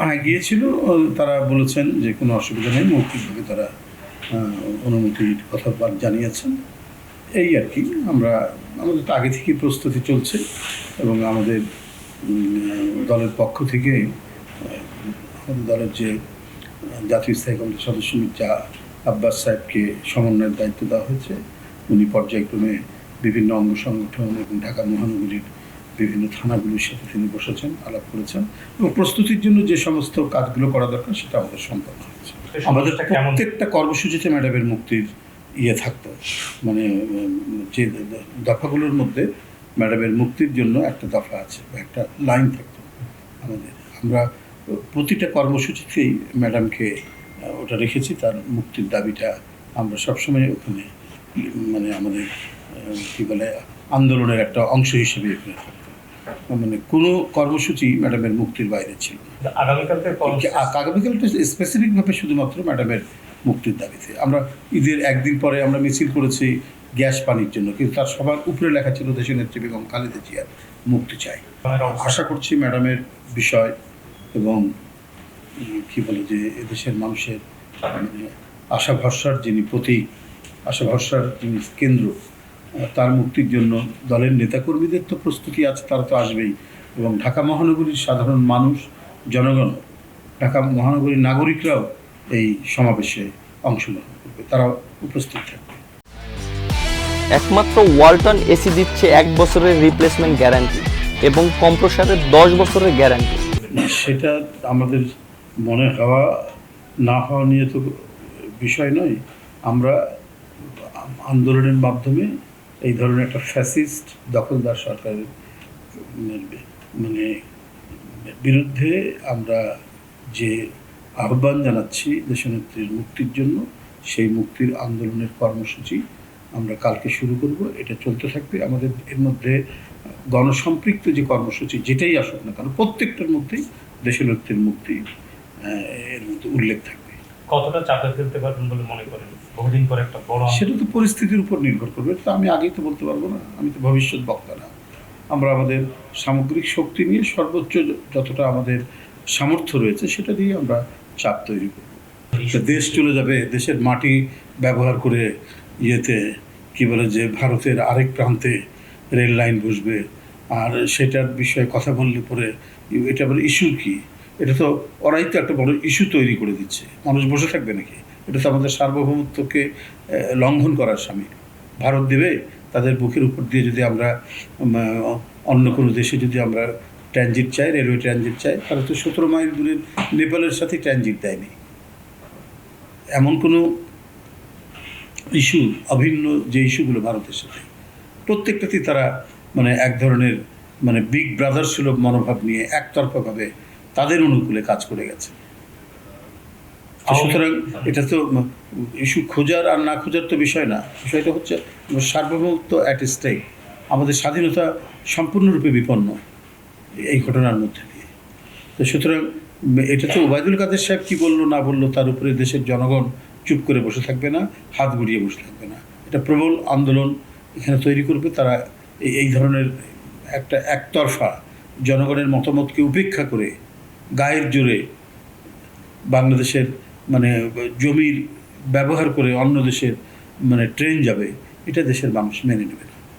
হ্যাঁ গিয়েছিল তারা বলেছেন যে কোনো অসুবিধা নেই, মৌখিকভাবে তারা অনুমতির কথা জানিয়েছেন। এই আর কি, আমরা, আমাদের তো আগে থেকেই প্রস্তুতি চলছে এবং আমাদের দলের পক্ষ থেকে আমাদের দলের যে জাতীয় স্থায়ী কমিটির সদস্য মির্জা আব্বাস সাহেবকে সমন্বয়ের দায়িত্ব দেওয়া হয়েছে। উনি পর্যায়ক্রমে বিভিন্ন অঙ্গ সংগঠন এবং ঢাকা মহানগরীর বিভিন্ন থানাগুলির সাথে তিনি বসেছেন আলাপ করেছেন এবং প্রস্তুতির জন্য যে সমস্ত কাজগুলো করা দরকার সেটা আমাদের সম্পন্ন হয়েছে। আমাদের প্রত্যেকটা কর্মসূচিতে ম্যাডামের মুক্তির ইয়ে থাকতো। মানে যে দফাগুলোর মধ্যে ম্যাডামের মুক্তির জন্য একটা দফা আছে বা একটা লাইন থাকতো। আমাদের আমরা প্রতিটা কর্মসূচিতেই ম্যাডামকে ওটা রেখেছি তার মুক্তির দাবিটা আমরা সবসময় ওখানে মানে আমাদের কী বলে আন্দোলনের একটা অংশ হিসেবে এখানে থাকতো। মানে কোনো কর্মসূচি ম্যাডামের মুক্তির বাইরে ছিল আগামীকালকে আগামীকালটা স্পেসিফিকভাবে শুধুমাত্র ম্যাডামের মুক্তির দাবিতে। আমরা ঈদের একদিন পরে আমরা মিছিল করেছি গ্যাস পানির জন্য কিন্তু তার সবার উপরে লেখা ছিল দেশের নেত্রী বেগম খালেদা জিয়ার মুক্তি চাই। আশা করছি ম্যাডামের বিষয় এবং কি বলে যে এদেশের মানুষের মানে আশা ভরসার যিনি প্রতীক আশা ভরসার যিনি কেন্দ্র তার মুক্তির জন্য দলের নেতাকর্মীদের তো প্রস্তুতি আছে তারা তো আসবেই। এবং ঢাকা মহানগরীর সাধারণ মানুষ জনগণ ঢাকা মহানগরীর নাগরিকরাও এই সমাবেশে অংশগ্রহণ করবে তারাও উপস্থিত থাকবে। একমাত্র ওয়ালটন এসি দিচ্ছে এক বছরের রিপ্লেসমেন্ট গ্যারান্টি এবং কম্প্রসারের দশ বছরের গ্যারান্টি সেটা আমাদের মনে হওয়া না হওয়া নিয়ে তো বিষয় নয়। আমরা আন্দোলনের মাধ্যমে এই ধরনের একটা ফ্যাসিস্ট দখলদার সরকারের মানে বিরুদ্ধে আমরা যে আহ্বান জানাচ্ছি দেশনেত্রীর মুক্তির জন্য, সেই মুক্তির আন্দোলনের কর্মসূচি আমরা কালকে শুরু করব। এটা চলতে থাকবে। আমাদের এর মধ্যে গণসম্পৃক্ত যে কর্মসূচি, যেটাই আসুক না কারণ প্রত্যেকটার মধ্যেই দেশনেত্রীর মুক্তি এর মধ্যে উল্লেখ থাকবে। কতটা চাপে ফেলতে পারবেন বলে মনে করেন? বহুদিন পর একটা বড় সেটা তো পরিস্থিতির উপর নির্ভর করবে তো আমি আগেই তো বলতে পারব না আমি তো ভবিষ্যৎ বক্তা না। আমরা আমাদের সামগ্রিক শক্তি নিয়ে সর্বোচ্চ যতটা আমাদের সামর্থ্য রয়েছে সেটা দিয়ে আমরা চাপ তৈরি করব। দেশ চলে যাবে দেশের মাটি ব্যবহার করে ইয়েতে কি বলে যে ভারতের আরেক প্রান্তে রেল লাইন বসবে আর সেটার বিষয়ে কথা বললে পরে এটা বলে ইস্যু কি? এটা তো ওরাই তো একটা বড় ইস্যু তৈরি করে দিচ্ছে। মানুষ বসে থাকবে নাকি? এটা তো আমাদের সার্বভৌমত্বকে লঙ্ঘন করার সামিল ভারত দেবে, তাদের বুকের উপর দিয়ে যদি আমরা অন্য কোনো দেশে যদি আমরা ট্রানজিট চাই রেলওয়ে ট্রানজিট চাই, তাহলে তো সতেরো মাইল দূরের নেপালের সাথে ট্রানজিট দেয়নি। এমন কোনো ইস্যু অভিন্ন যে ইস্যুগুলো ভারতের সাথে। প্রত্যেকটাতেই তারা মানে এক ধরনের মানে বিগ ব্রাদার সুলভ মনোভাব নিয়ে একতরফাভাবে তাদের অনুকূলে কাজ করে গেছে। সুতরাং এটা তো ইস্যু খোঁজার আর না খোঁজার তো বিষয় না। বিষয়টা হচ্ছে সার্বভৌমত্ব অ্যাট স্টেক আমাদের স্বাধীনতা সম্পূর্ণরূপে বিপন্ন এই ঘটনার মধ্যে দিয়ে। তো সুতরাং এটা তো ওবায়দুল কাদের সাহেব কী বলল না বলল তার উপরে দেশের জনগণ চুপ করে বসে থাকবে না হাত গুড়িয়ে বসে থাকবে না। এটা প্রবল আন্দোলন এখানে তৈরি করবে তারা এই এই ধরনের একটা একতরফা জনগণের মতামতকে উপেক্ষা করে গায়ের জোরে বাংলাদেশের মানে জমির ব্যবহার করে অন্য দেশের মানে ট্রেন যাবে, এটা দেশের মানুষ মেনে নেবে না।